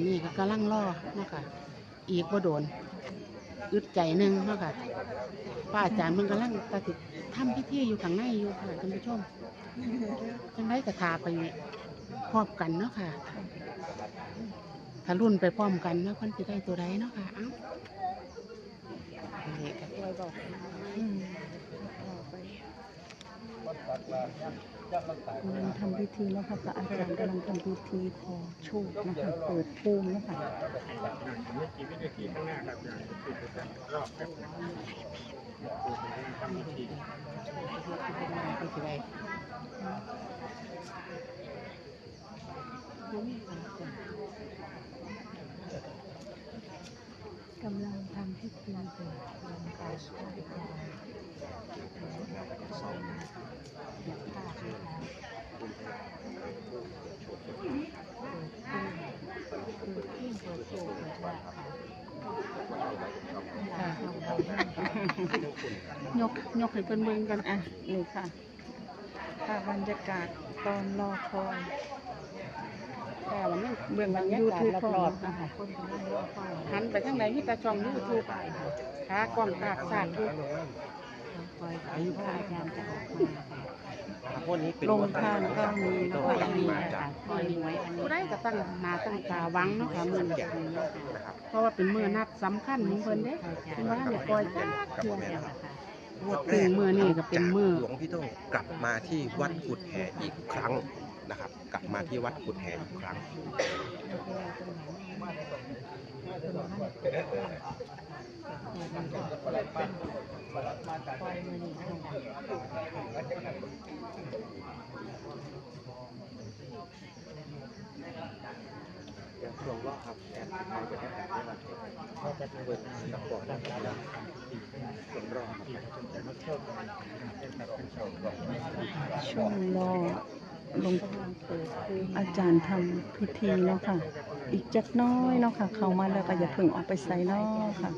อนนี้ก็กำลังรอเนาะค่ะอีกบ่โดนอึดใจหนึ่งเนาะค่ะป้าอาจารย์เพิ่นกำลังตัดสิทำพิธีอยู่ข้างในอยู่ค่ะท่านผู้ชมจังไดก็ทาไปพร้อมกันเนาะค่ะถ้ารุ่นไปพร้อมกันเนาะเพิ่นสิได้ตัวใดเนาะค่ะเอ้านี่ก็ช่วบอกอืม กำลังทำพิธีนะคะพระอาจารย์กำลังทำพิธีขอโชคนะคะ เปิดภูมินะคะกี่วินาทีข้างหน้าครับอย่างที่จะรอบครับทำพิธีก็สิได้ กำลังทำพิธีเปิดภูมิค่ะพระอาจารย์อย่ากพลาดนะคะเปิดภูมิเปิดภูมิเปิดโชคเปิดลาค่ะยกยกให้เพิ่นเบิ่งกันอะนี่ค่ะภาพบรรยากาศตอนรอคอย แต่ว่ามันเบื้องหลังบรรยายูกาศทูบรอบๆนะนะคะคะหันไปทางไหนมีแต่ช่องยูทูบขากล้องตากสากทุกคอยพระอาจารย์จะออกมาพวกนี้เป็นลงทานก็มีนะตัวคะที่มาจากคอยไว้อันนี้ผู้ใดก็ตั้งหน้าตั้งตาหวังเนาะค่ะมื้อนี้นะครับเพราะว่าเป็นมื้อนัดสำคัญของเพิ่นเด้เพิ่นว่าได้ปล่อยจักเทื่อซึ่งมื้อนี้ก็เป็นมื้อหลวงพี่ต้องกลับมาที่วัดกุดแห่อีกครั้ง นะครับ กลับมาที่วัดกุดแห่อีกครั้งช่วงรอบครับแอนไทยจะได้แบบนี้ว่าจะเปิดกับก่อนนะครับช่วงรอบครับช่วงรอ ลงอาจารย์ทำพิธีเนาะค่ะ อีกจักน้อยเนาะค่ะ เข้ามาแล้วก็อย่าเพิ่งออกไปใส่เนาะค่ะ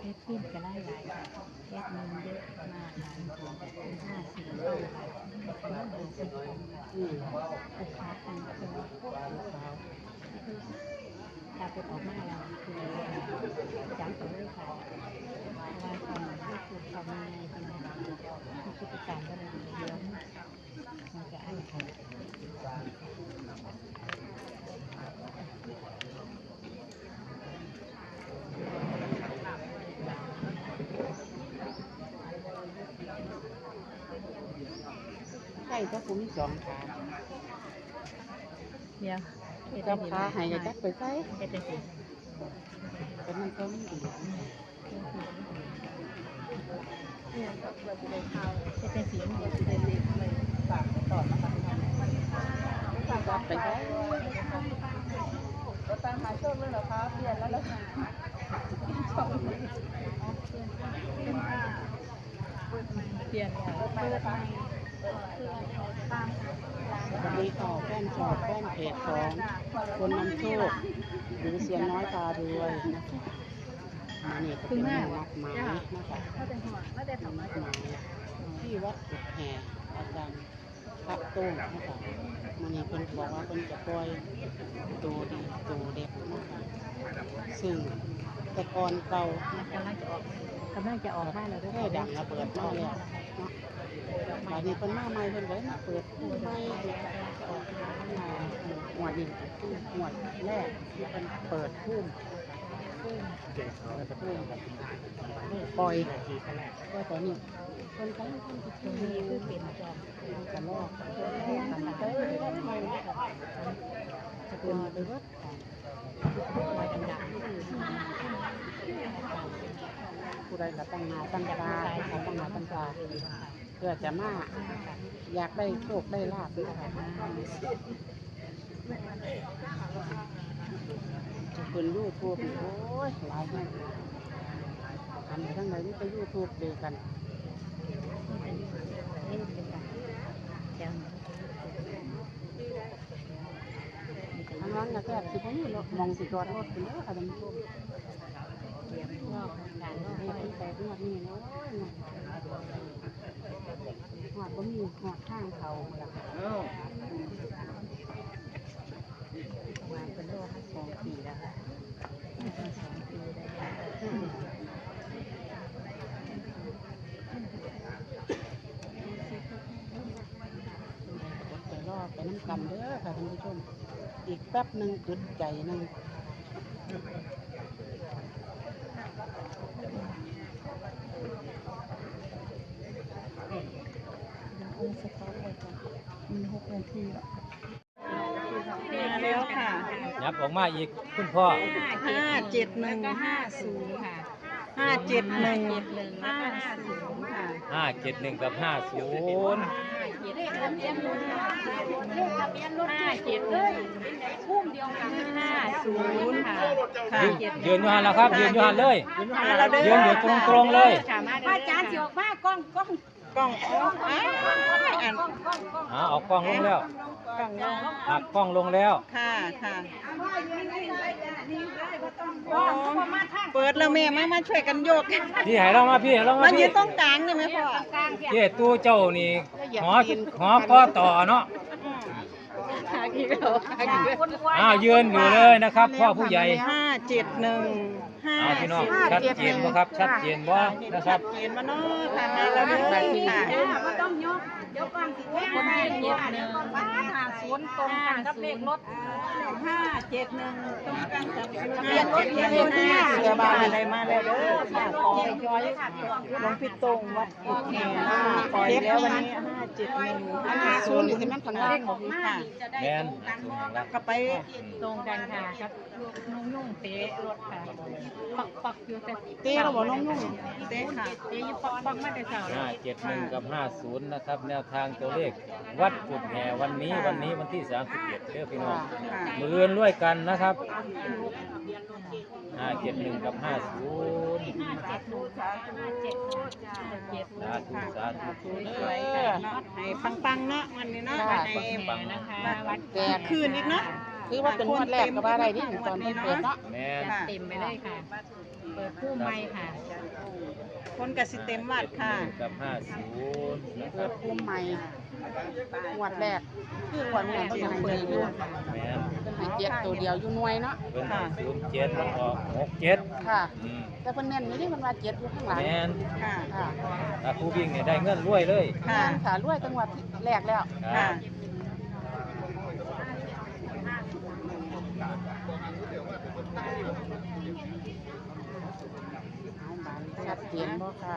เพชรขึ้นก็ได้หลายเพชรมันเยอะมากหลายเป็นห้าสิบเป็นห้าสิบโลอืมลูกค้าต่าง ตัวถ้าเป็นออกมาแล้วคือจำตัวเลยค่ะเพราะว่าตอนที่คือเขามีในเป็นที่กิจการก็เลยเยอะมันจะอันค่ะ ใช่ก็ผมมีสองขาเดี๋ยวกับขาให้ก็จักไปใส่เฮ็ดได้สิแต่มันก็ไม่ดีเนี่ยก็เพื่อจะได้ข้าวเฮ็ดได้สิมันจะได้เล็กเลยฝากไปต่อมาค่ะจับไปใส่ก็ตามหาโชคเลยเหรอคะเปลี่ยนแล้วเหรอคะเปลี่ยนเปิดใหม่ตาม วันนี้ต่อแป้นชอบแป้นเพจของคนนำโชคหรือเสียน้อยตารวยนะคะอันนี้ก็เป็นหมู่นัดหมายนะคะถ้าเป็นหัวถ้าเป็นหหัวมู่นัดหมาที่วัดกุดแห่อาจารย์พระโต้งนะคะมันนี้เพิ่นบอกว่าเพิ่นจะปล่อยตัวดีตัวเด็กนะคะซึ่งแต่ก่อนเก่านะคะกำลังจะออกกำลังจะออกมาแล้วด้วยแค่ดังระเบิดมาแล้วเนาะ หบาดนี้เพิ่นมาใหม่เพิ่นก็เปิดคู่ใหม่ออกมาหมวดนี่คือหมวดแรกที่เพิ่นเปิดคู่ปล่อยก็ตอนนี้คนใช้คนติดตัวนี้คือเป็นจอมกันลอกกันลอกสกุลหรือว่าลอยกันดักผู้ใดก็ตั้งมาตั้งตาตั้งมาตั้งตา เพื่อจะมาอยากได้โชคได้ลาบนะคะคนยูทูบโอ้ยหลายแห่งทำไปทั้งไหนนี่ไปยูทูบเดียวกันเล่นนแบบเจ้าทางร้านก็แค่สิบนี่มองสิจอดรถเป็นเด้อค่ะท่านผู้ชมเตรียมรอบการรอบให้ไปที่แปดงนี้เนาะ หอดก็มีหอดข้างเขาละมาเป็นโลกสองปีแล้วค่ะสองปีได้อดใจรอไปน้ำกันเด้อค่ะท่านผู้ชม อีกแป๊บหนึ่งกึดใจหนึ่งอ งค์สต๊อปไว้ก่อนมันหกนาทีแล้วมาแล้วค่ะยับออกมาอีกคุณพ่อห้าเจ็ดหนึ่งก็ห้าศูนย์ค่ะห้าเจ็ดหนึ่งเจ็ดหนึ่งห้าศูนย์ค่ะห้าเจ็ดหนึ่งกับห้าศูนย์เลขทะเบียนรถเลขทะเบียนรถห้าเจ็ดเลยพุ่มเดียวกันห้าศูนย์ค่ะค่ะยืนยืนอยู่หันแล้วครับยืนอยู่หันเลยมาแล้วเด้ยืนอยู่ตรงตรงๆเลยอาจารย์สิออกมากล้องกล้อง กล้องอ๋ออ้าวอันอ่าออกกล้องลงแล้วกล้องลงหักกล้องลงแล้วค่ะค่ะอ๋อเปิดแล้วแม่มามาช่วยกันโยกพี่ให้เรามาพี่ให้เรามัมานยืพี่นตรงกลางนี่ไหมพ่อเจ๊ตู้เจ้านี่หอหอก็ต่อเนาะ อ้าวยืนอยู่เลยนะครับพ่อผู้ใหญ่ ห้าเจ็ดหนึ่งห้าอ้าวพี่น้องชัดเจนบ่ครับชัดเจนบ่นะครับเจนมาเนาะค่ะมาแล้วเด้อค่ะต้องยกเดี๋ยวก่อนสิคนที่เจ็ดหนึ่งห้าศูนย์ตรงกันกับเลขรถ ห้าเจ็ดหนึ่งตรงกันกับทะเบียนรถทะเบียนห้าเสือบาอะไรมาแล้วเด้อค่ะขอไปย้อยหลวงพี่ตรงวัดกุดแห่ห้าปล่อแล้ววันนี้ห้าเจ็ดหนึ่งห้าศูนย์ย์นี่สิมันข้างล่างค่ะแมนศูนย์หลังก็ไปตรงกันค่ะครับนุ่งนุ่งเตะรถค่ะปักปักอยู่แต่เต้เราบอกน้องนุ่งเต้ค่ะเตะยู่ปักปักมาแต่เช้าห้าเจ็ดหนึ่งกับห้าศูนย์นะครับ แนวทางตัวเลขวัดกุดแห่วันนี้วันนี้วันที่สามสิบเอ็ดเด้อพี่น้องค่ะมือเอื้อนด้วยกันนะครับห้าเจ็ดหนึ่งกับห้าศูนย์เจ็ดศูนย์ห้าเจ็ดเจ็ดสาธุสาธุสวยๆค่ะเนาะให้ปังๆเนาะวันนี้เนาะให้แม่นะคะวัดแตกคืนอีกเนาะคือว่าเป็นงวดแรกก็ว่าได้นี่ตอนเพิ่นเปิดเนาะแมนเต็มไปเลยค่ะ เปิดผู้ไม่ค่ะ คนกับสิเต็มวัดค่ะกับห้าศูนย์นะคเปิรับดภูมิใหม่งวดแรก คืองวดแรกเพิ่นก็ให้เปิดอยู่แม่น ให้เจ็ดตัวเดียวอยู่หน่วยเนาะเป็นศูนย์เจ็ดมันออกหกเจ็ดค่ะ อืมแต่เพิ่นเน้นอยู่ที่เพิ่นว่าเจ็ดอยู่ข้างหลังแมนค่ะ ค่ะถ้าผู้วิ่งเนี่ยได้เงินรวยเลยค่ะค่ะรวยจังหวัดแรกแล้วครัค่ะบเอาบานชัดเจนบ่ค่ะ